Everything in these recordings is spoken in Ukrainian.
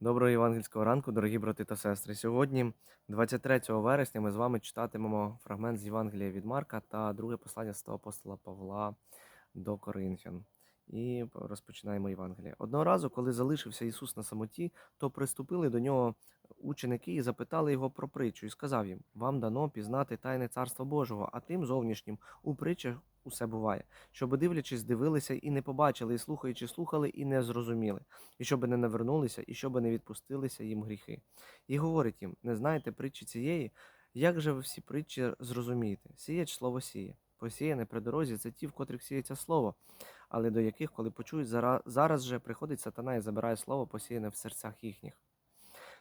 Доброго євангельського ранку, дорогі брати та сестри. Сьогодні, 23 вересня, ми з вами читатимемо фрагмент з Євангелія від Марка та друге послання святого апостола Павла до Коринфян. І розпочинаємо Євангеліє. Одного разу, коли залишився Ісус на самоті, то приступили до нього ученики і запитали його про притчу, і сказав їм: Вам дано пізнати тайне царства Божого, а тим зовнішнім у притчах усе буває, щоби дивлячись, дивилися і не побачили, і слухаючи, слухали, і не зрозуміли і щоб не навернулися, і щоб не відпустилися їм гріхи. І говорить їм: не знаєте притчі цієї, як же ви всі притчі зрозумієте? Сіяч слово сіє. Посіяне при дорозі це ті, в котрих сіється слово, але до яких, коли почують, зара- зараз же приходить сатана і забирає слово, посіяне в серцях їхніх.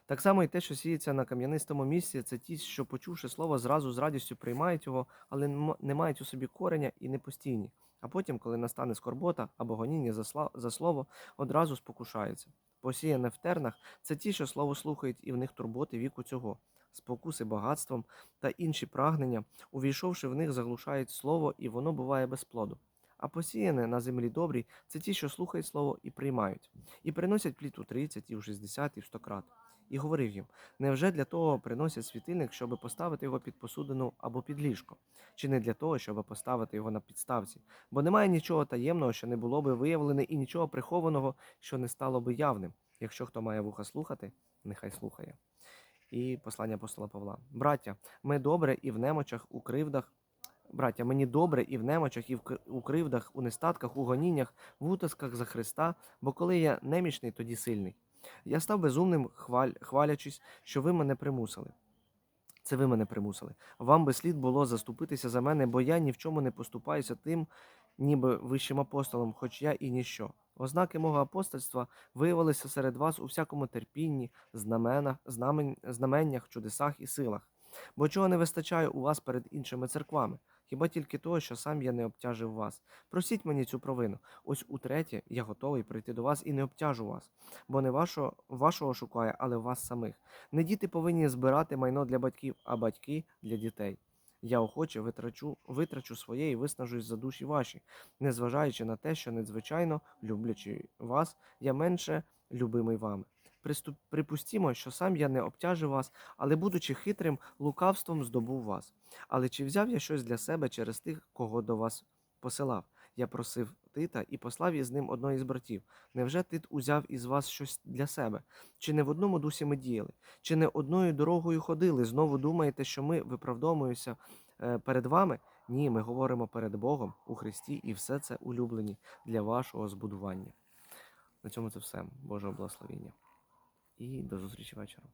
Так само і те, що сіється на кам'янистому місці, це ті, що, почувши слово, зразу з радістю приймають його, але не мають у собі кореня і не постійні. А потім, коли настане скорбота або гоніння за, слово, одразу спокушаються. Посіяне в тернах це ті, що слово слухають, і в них турботи віку цього, спокуси багатством та інші прагнення, увійшовши в них, заглушають слово, і воно буває без плоду. А посіяне на землі добрій це ті, що слухають слово і приймають, і приносять плід у 30, і в 60, і в 100 крат. І говорив їм: невже для того приносять світильник, щоб поставити його під посудину або під ліжко, чи не для того, щоб поставити його на підставці? Бо немає нічого таємного, що не було би виявлене, і нічого прихованого, що не стало би явним. Якщо хто має вуха слухати, нехай слухає. І послання апостола Павла. Браття, ми добре і в немочах, у кривдах. Браття, мені добре і в немочах, і в кривдах, у нестатках, у гоніннях, в утисках за Христа, бо коли я немічний, тоді сильний. Я став безумним, хваль, хвалячись, що ви мене примусили. Це ви мене примусили. Вам би слід було заступитися за мене, бо я ні в чому не поступаюся тим, ніби вищим апостолом, хоч я і ніщо. Ознаки мого апостольства виявилися серед вас у всякому терпінні, знаменах, знамен, знаменнях, чудесах і силах. Бо чого не вистачає у вас перед іншими церквами? Хіба тільки того, що сам я не обтяжив вас. Простіть мені цю провину. Ось утретє я готовий прийти до вас і не обтяжу вас, бо не вашого, вашого шукає, але вас самих. Не діти повинні збирати майно для батьків, а батьки для дітей. Я охоче витрачу, витрачу своє і виснажусь за душі ваші, незважаючи на те, що надзвичайно люблячи вас, я менше любимий вами. Припустімо, що сам я не обтяжив вас, але, будучи хитрим, лукавством здобув вас. Але чи взяв я щось для себе через тих, кого до вас посилав? Я просив Тита і послав із ним одного із братів. Невже Тит узяв із вас щось для себе? Чи не в одному дусі ми діяли? Чи не одною дорогою ходили? Знову думаєте, що ми виправдовуємося е, перед вами? Ні, ми говоримо перед Богом у Христі, і все це улюблені для вашого збудування. На цьому це все. Божого благословіння. І до зустрічі вечором.